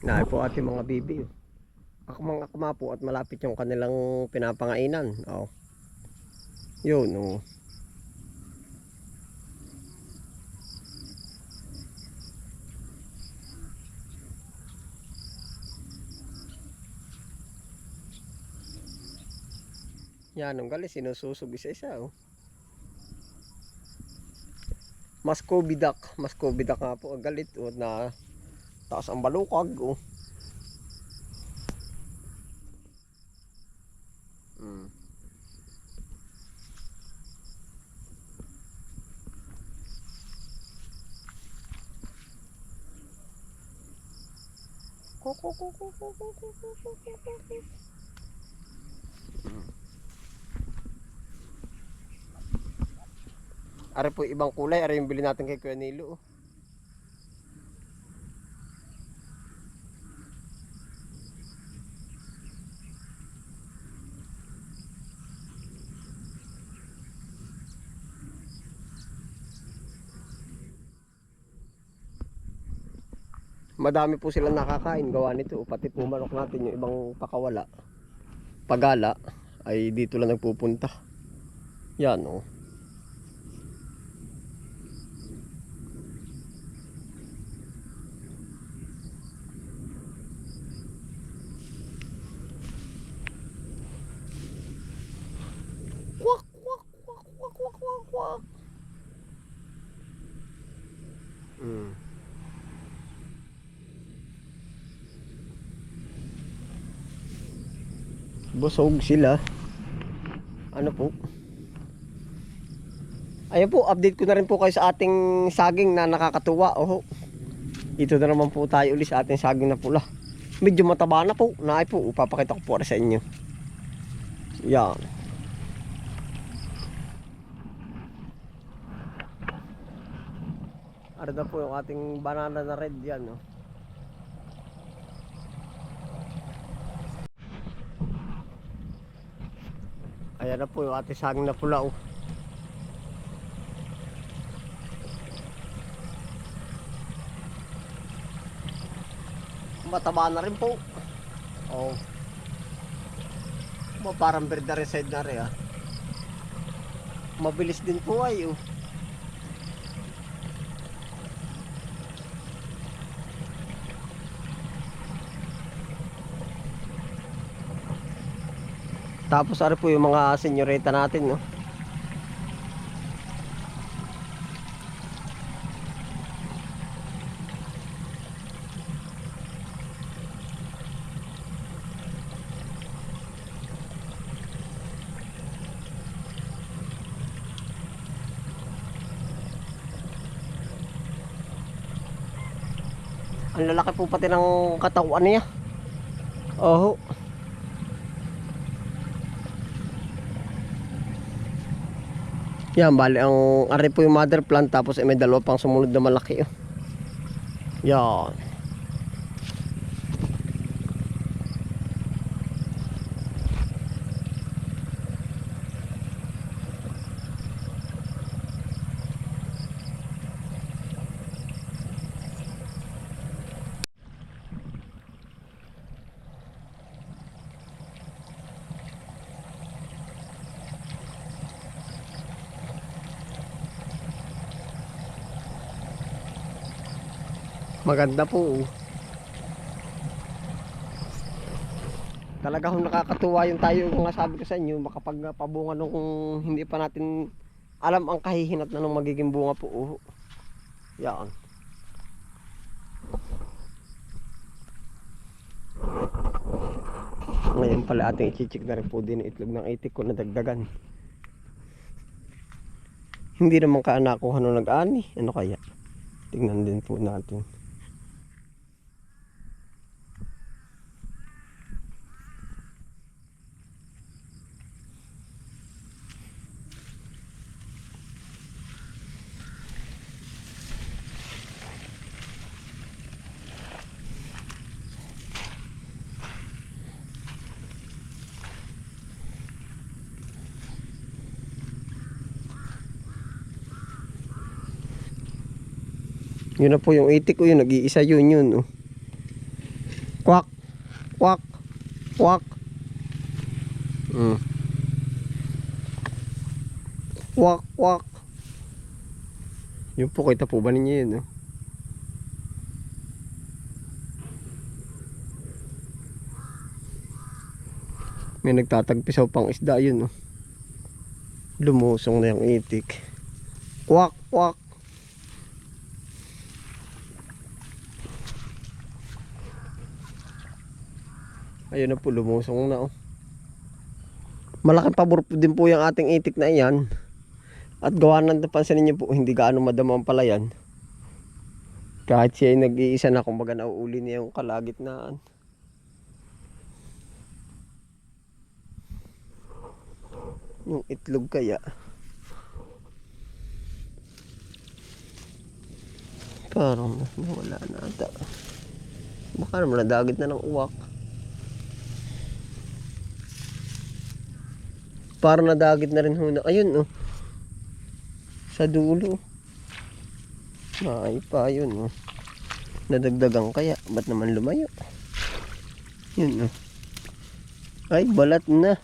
Naay po ating mga bibi. mga akma po at malapit yung kanilang pinapangainan. Oh. Yun, oh. Yan, ang galing, sinususog isa-isa, oh. Muscovy duck, Muscovy duck nga po, galit, oh, na taas ang balukag, oh. Mm. Ari po ibang kulay, ari yung bili natin kay Kuya Nilo. oh. Madami po silang nakakain gawa nito. Pati po manok natin yung ibang pakawala. Pagala ay dito lang nagpupunta. Yan oh. Kwak, kwak, kwak, kwak, kwak, kwak, kwak. Mm. Busog sila. Ano po? Ayun po, update ko na rin po kayo sa ating saging na nakakatuwa. Oho. Ito na naman po tayo ulit sa ating saging na pula. Medyo mataba na po. Naay po, upapakita ko po sa inyo. Yan. Na po yung ating banana na red yan, no? Ayan na po yung ating saging na pula, oh. Mataba na rin po. Oh. Parang birda reside na rin, ah. Mabilis din po ay, oh. Tapos ano po yung mga senyorita natin, no? Ang lalaki po pati ng katawan niya. Oh. Yan, bali ang ari po yung mother plant tapos eh, may dalawa pang sumunod na malaki. Oh. Yan. Maganda po. oh. Talaga kung nakakatuwa yung tayo nga sabi ko sa inyo makapagpabunga nung hindi pa natin alam ang kahihinat na nung magiging bunga po. Oh. Yan. Ngayon pala ating i-check na rin po din itlog ng itik ko na dagdagan. Hindi naman ka nakuha nung nag-ani. Ano kaya? Tingnan din po natin. Yun na po yung itik ko yun, nag-iisa yun yun. Oh. Kwak. Kwak. Mm. Kwak, kwak. Yun po, kita po ba ninyo yun? No? May nagtatagpisaw pang isda yun. No? Lumusong na yung itik. Kwak, kwak. Ayun na po, lumusong na oh. Malaking pabor po din po yung ating itik na iyan. At gawa ng napansin niyo po, hindi gaano madama ang palayan. Kahit siya ay nag-iisa na, kumbaga nauuli niya yung kalagitnaan. Yung itlog kaya. Parang nawala na ata. Baka naman nadagit na ng uwak. Parang nadagit na rin ho na. Ayun oh. Sa dulo. Ay pa yun oh. Nadagdagan kaya. Ba't naman lumayo? Yun oh. Ay balat na.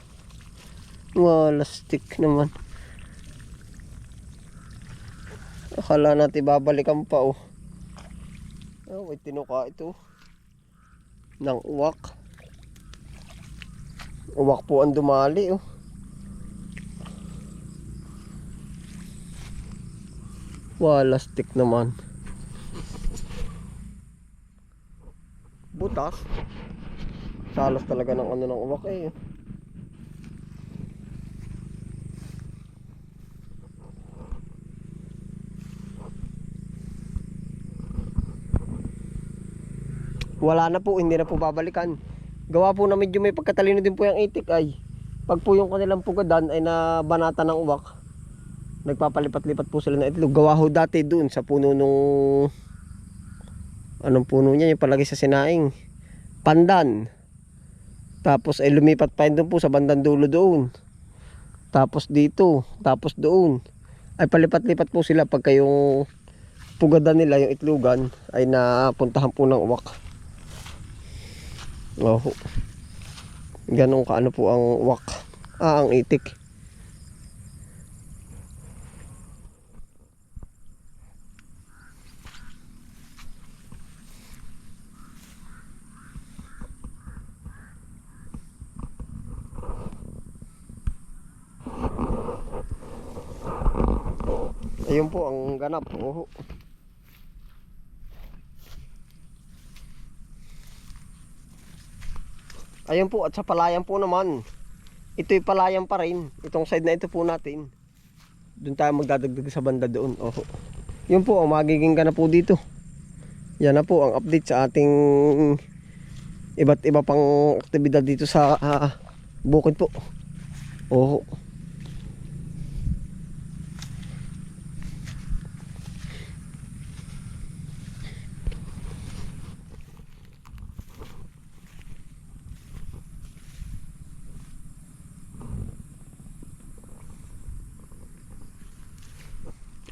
Wala stick naman. Akala natin babalikan pa oh. Oh, may tinuka ito. Ng uwak. Uwak po ang dumali oh. Wala stick naman. Butas. Salas talaga ng ano ng uwak eh. Wala na po, hindi na po babalikan. Gawa po na medyo may pagkatalino din po yung itik ay. Pag po yung kanilang pugadan ay nabanata ng uwak, nagpapalipat-lipat po sila ng itlog. Gawa ho dati doon sa puno nung anong puno niya yung palagi sa sinaing. Pandan. Tapos ay lumipat pa yun doon po sa bandang dulo doon. Tapos dito, tapos doon. Ay palipat-lipat po sila pagka yung pugadan nila, yung itlogan, ay napuntahan po ng uwak. Oh. Ganun kaano po ang uwak. Ah, ang itik. Ayun po ang ganap. Oh. Ayun po at sa palayan po naman. Ito'y palayan pa rin. Itong side na ito po natin. Doon tayo magdadagdag sa banda doon. Oh. Yun po ang magiging ganap po dito. Yan na po ang update sa ating iba't iba pang aktibidad dito sa ah, bukid po. Oh.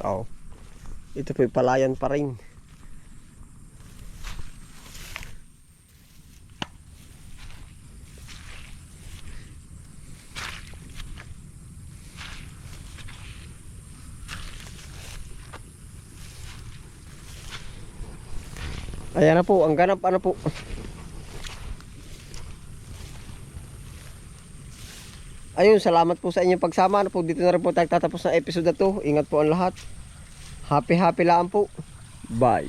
Oh. Ito po palayan pa rin. Ayan na po, ang ganap ano po. Ayun, salamat po sa inyong pagsama. Ano po, dito na rin po tayo tatapos ng episode na to. Ingat po ang lahat. Happy happy lang po. Bye.